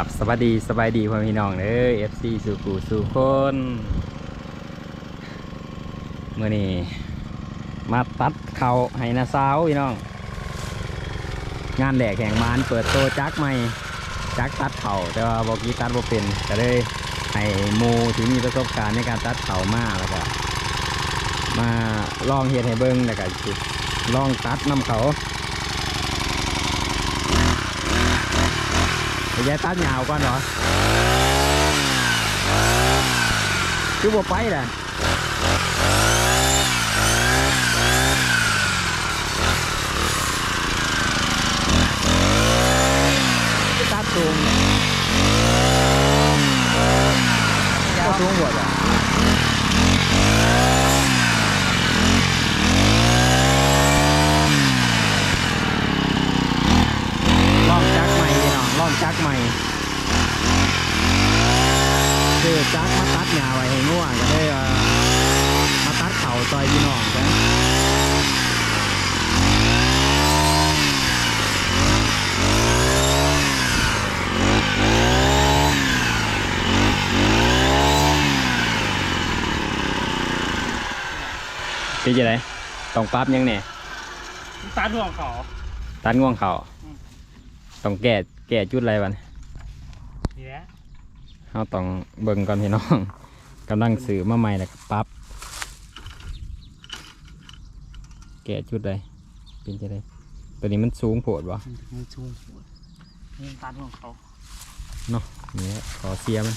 ครับสวัสดีสบายดีพ่อพี่น้องเด้อ FC สู่กูสู่คนเมื่อนี้มาตัดเขาให้นาสาวพี่น้อง งานแหลกแห่งมานเปิดโตจักใหม่จักตัดเขาแต่ว่าบอกกี้ตัดบ่เป็นก็เลยให้มูที่มีประสบการณ์ในการตัดเขามากแล้วก็มาลองเฮ็ดให้เบิ่งแล้วก็ลองตัดนํเขา เดี๋ยวยายตัดยาวก่อนเหรอ คือบ่ไปแหละตัดสูงก็สูงหมดอะลองจักใหม่พี่น้องลองจักใหม่คือจักมาตัดหญ้าไว้ให้ง่วงก็เลยเอ่อมาตัดเข่า ซอยพี่น้องกันเป็นจะไงต้องปรั๊บยังเนี่ยตาดวงเขาตัดง่วงเขาอืมต้องแก้แก้จุดอะไรวะนี่แหละเราต้องเบิ่งก่อนพี่น้องกำลังสื่อมาใหม่แล้วก็ปรั๊บ แก้จุดใดเป็นจะได้ตัวนี้มันสูงโผดวะมันชูงนี่ตาดวงเขานี่ขอเสียมัน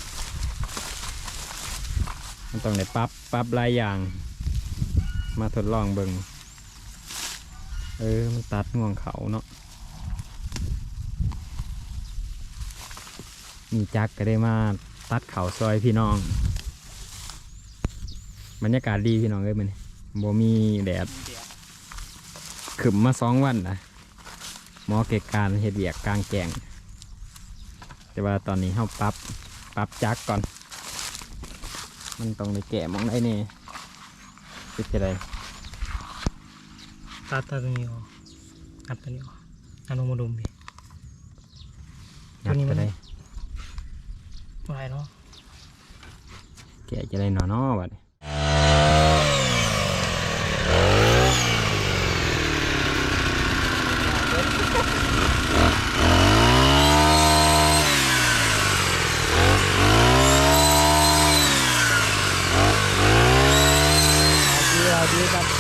มันต้องได้ปรั๊บปรั๊บหลายอย่าง มาทดลองเบิ่งเออมันตัดง่วงเขาเนาะมีจักก็ได้มาตัดเขาซอยพี่น้อง บรรยากาศดีพี่น้องเอ้ยมันบ่มีแดดเดี๋ยว ขึ้นมาสองวันนะหมอเกกการเฮ็ดเวียกกลางแกงแต่ว่าตอนนี้เฮาปรับปรับจักก่อน มันต้องได้แกะหมองได้นี่เป็นจะไดตาตาตัวนี้ออกอัดตัวนี้ออกอันลงมาดุมดิตัยัวดนี้มัจะนได้อะไรเนาะแกะจะได้หนอนอบัดนี้ ที่เราที่ตัดเข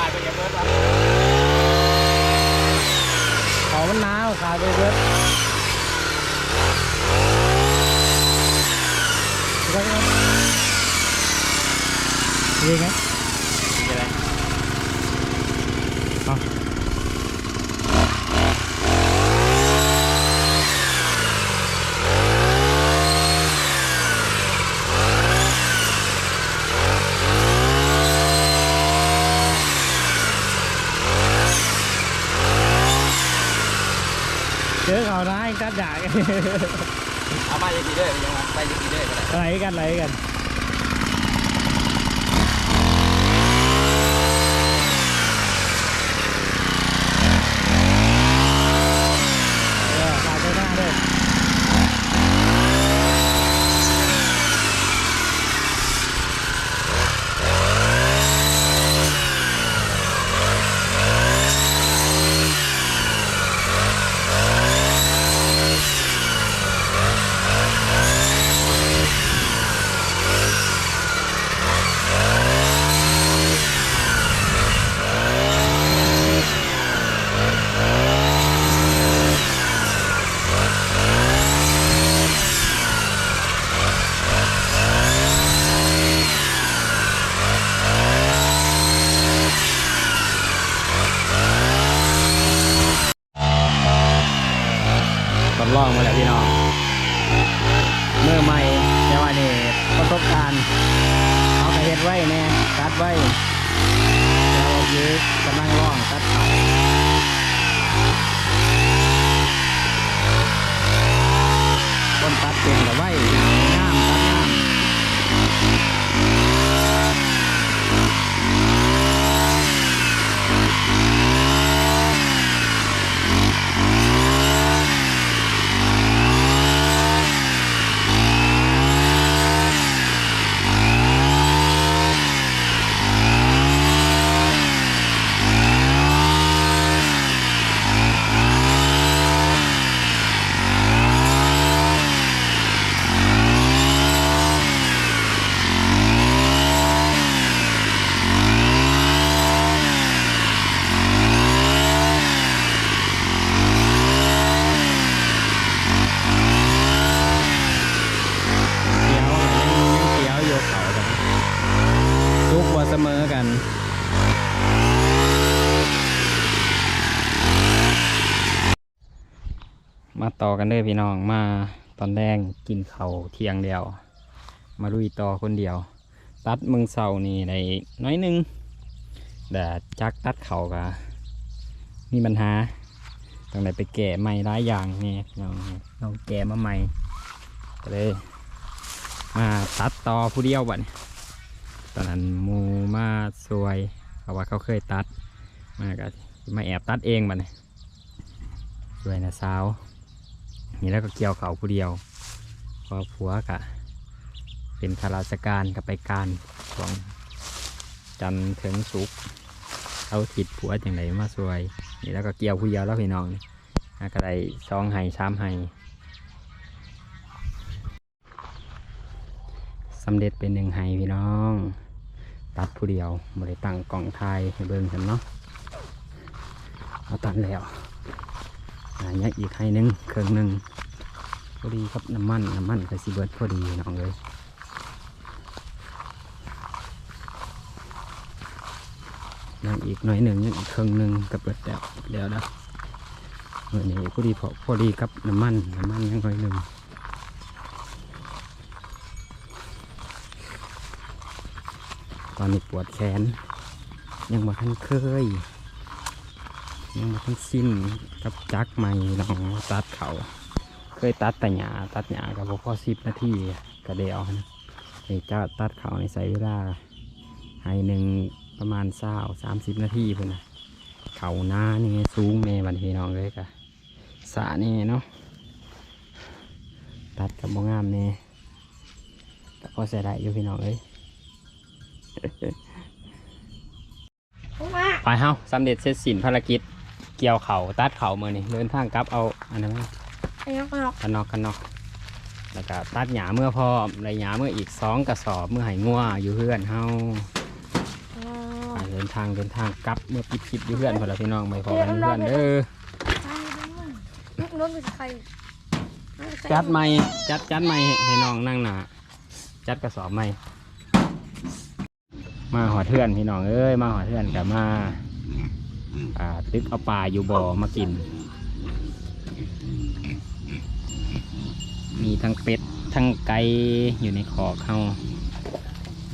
ายไปอย่างเบิร์ดวะเขามันหนาวขาดไปเบิดดีไงจ เจอเขาได้ตัดด่ากันเอามาจะกี่เด้อยังมาไปจะกี่เด้อก็ได้ไหลกันไหลกันเออขาดไปหน้าด้วย ทดลองมาแล้วพี่น้องเมื่อใหม่แต่ว่านี่ประสบการณ์เอากระเฮ็ดไว้แน่ ตัดไว้แล้วยืดกำลังร่องตัดเขาคนตัดเเป็นกับไว้งามตัดงาม เขียวอะยังยังเขียวอยู่เขากันทุกบ่เสมอกัน มา ต่อกันเด้อพี่น้องมาตอนแรกกินเขาเที่ยงเดียว มาลุยต่อคนเดียว ตัดมึงเสานี่ได้น้อยนึงแต่จักตัดเขากะมีปัญหาต้องได้ไปแก่ใหม่หลายอย่างนี่น้องลองแก่มาใหม่ก็เลยมาตัดต่อผู้เดียวบันตอนนั้นมูมาสวยเพราะว่าเขาเคยตัดมาก็มาแอบตัดเองบันสวยนะสาว นี่แล้วก็เกี่ยวเขาผู้เดียวพอผัวกะ เป็นข้าราชการกับไปการช่วงจันทร์ถึงสุกเอาถิดผัวจังไรมาสวย นี่แล้วก็เกี่ยวผู้เดียวแล้วพี่น้องนี่อะก็ได้สองไห้สามไห้สำเร็จเป็นหนึ่งไห้พี่น้อง ตัดผู้เดียวบริตั้งกล่องไทยให้เบิ่งกันเนาะเอาตัดแล้ว อ่ายังอีกไห้หนึ่งเครื่องหนึ่งพอดีครับน้ำมันน้ำมันก็สิเบิดพอดีน้องเลยยังอีกหน่อยหนึ่งยังอีกเครื่องหนึ่งกับเบิดแล้วเดี๋ยวนะเออนี่พอดีพอพอดีกับน้ำมันน้ำมันยังหน่อยหนึ่งตอนนี้ปวดแขน ยังมาทันเคย ยังมาทันสิ้นกับจักใหม่น้องตัดเขาเคยตัดแต่หยาตัดหยากับพอสิบนาทีก็เดียวนะนี่เจ้าตัดเขาในใส่เวลาให้หนึ่งประมาณเศร้าสามสิบนาทีเพื่อนนะเขาหน้านี่สูงในบันทีน้องเลยกะสานี่เนาะตัดกับบ่งามเนี่ยแต่พอใส่ได้อยู่พี่น้องเลยไปเฮาสำเร็จเสร็จสิ้นภารกิจ เกี่ยวเขาตัดเขาเมื่อนี่เดินทางกลับเอาอันนั้นมาอันนี้ก็นกกันนอกกันนอกแล้วก็ตัดหญ้าเมื่อพอได้หญ้าเมื่ออีกสองกระสอบเมื่อให้งัวอยู่เพื่อนเฮาไปเดินทางเดินทางกลับเมื่อปิดคลิปอยู่เพื่อนพอแล้วพี่น้องไปพอกันอยู่เพื่อนเด้อนกนกเป็นใครจัดใหม่จัดจัดใหม่ให้ให้น้องนั่งหนาจัดกระสอบใหม่มาหอเทือนพี่น้องเอ้ยมาหอเทือนกับมา อ่าตึกเอาปลาอยู่บ่อมากิน มีทั้งเป็ดทั้งไก่อยู่ในขอกเฮา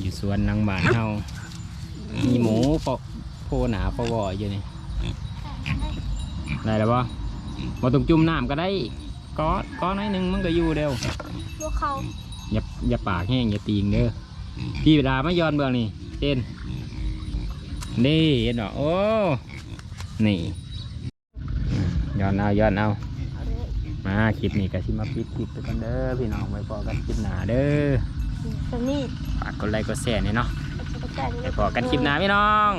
อยู่สวนหนังบ้านเฮามีหมูปอกโพหนาปอวออยู่นี่ได้แล้วปะมาต้องจุ่มน้ำก็ได้ก้อนก้อนน้อยหนึ่งมันก็อยู่เดียวพวกเขาอย่าอย่าปากแห้งอย่าตีงเด้อพี่เวลาไม่ย้อนเบื้องนี่เต้นนี่เห็นเหรอโอ้ นี่อืมย้อนเอาย้อนเอา มาคลิปนี้ก็สิมาปิดคลิปไปกันเด้อพี่น้องไว้พอกันคลิปหน้าเด้อสนิทฝากกดไลค์กดแชร์นี่เนาะจะไปแจ้งไปพอกันคลิปหน้าพี่น้อง